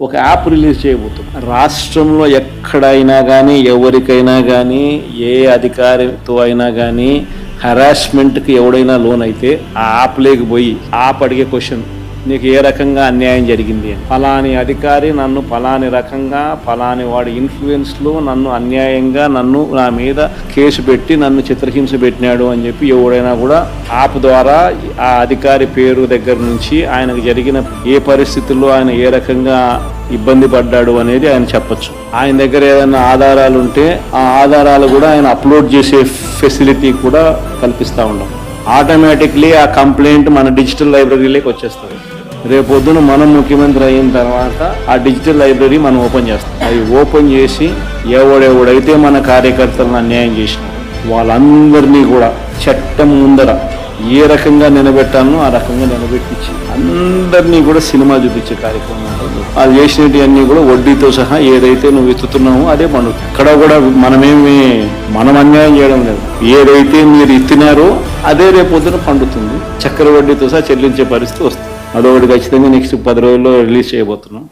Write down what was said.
ఒక app release చేయబోతుంది రాష్ట్రంలో ఎక్కడైనా కానీ ఎవరికైనా కానీ ఏ అధికారితో అయినా కానీ హరాస్మెంట్కి ఎవడైనా లోన్ అయితే ఆ యాప్ లేకపోయి యాప్ అడిగే క్వశ్చన్ నీకు ఏ రకంగా అన్యాయం జరిగింది? అని ఫలాని అధికారి నన్ను ఫలాని రకంగా ఫలాని వాడి ఇన్ఫ్లుయెన్స్లో నన్ను అన్యాయంగా నన్ను నా మీద కేసు పెట్టి నన్ను చిత్రహింస పెట్టినాడు అని చెప్పి ఎవడైనా కూడా యాప్ ద్వారా ఆ అధికారి పేరు దగ్గర నుంచి ఆయనకు జరిగిన ఏ పరిస్థితుల్లో ఆయన ఏ రకంగా ఇబ్బంది పడ్డాడు అనేది ఆయన చెప్పచ్చు. ఆయన దగ్గర ఏదైనా ఆధారాలు ఉంటే ఆ ఆధారాలు కూడా ఆయన అప్లోడ్ చేసే ఫెసిలిటీ కూడా కల్పిస్తూ ఉన్నాం ఆటోమేటిక్లీ ఆ కంప్లైంట్ మన డిజిటల్ లైబ్రరీలోకి వచ్చేస్తుంది. రేపొద్దున మనం ముఖ్యమంత్రి అయిన తర్వాత ఆ డిజిటల్ లైబ్రరీ మనం ఓపెన్ చేస్తాం. అది ఓపెన్ చేసి ఎవడెవడైతే మన కార్యకర్తలను అన్యాయం చేసిన వాళ్ళందరినీ కూడా చట్టం ముందర ఏ రకంగా నిలబెట్టాలనో ఆ రకంగా నిలబెట్టించి అందరినీ కూడా సినిమా చూపించే కార్యక్రమం ఉంటుంది. వాళ్ళు చేసినవి అన్నీ కూడా వడ్డీతో సహా ఏదైతే నువ్వు ఎత్తుతున్నావో అదే పండుగ. ఇక్కడ కూడా మనమేమి మనం అన్యాయం చేయడం లేదు. ఏదైతే మీరు ఇస్తున్నారో అదే రేపు పొద్దున పండుతుంది. చక్కెర వడ్డీతో సహా చెల్లించే పరిస్థితి వస్తుంది. అదొకటి ఖచ్చితంగా నెక్స్ట్ పది రోజుల్లో రిలీజ్ చేయబోతున్నాం.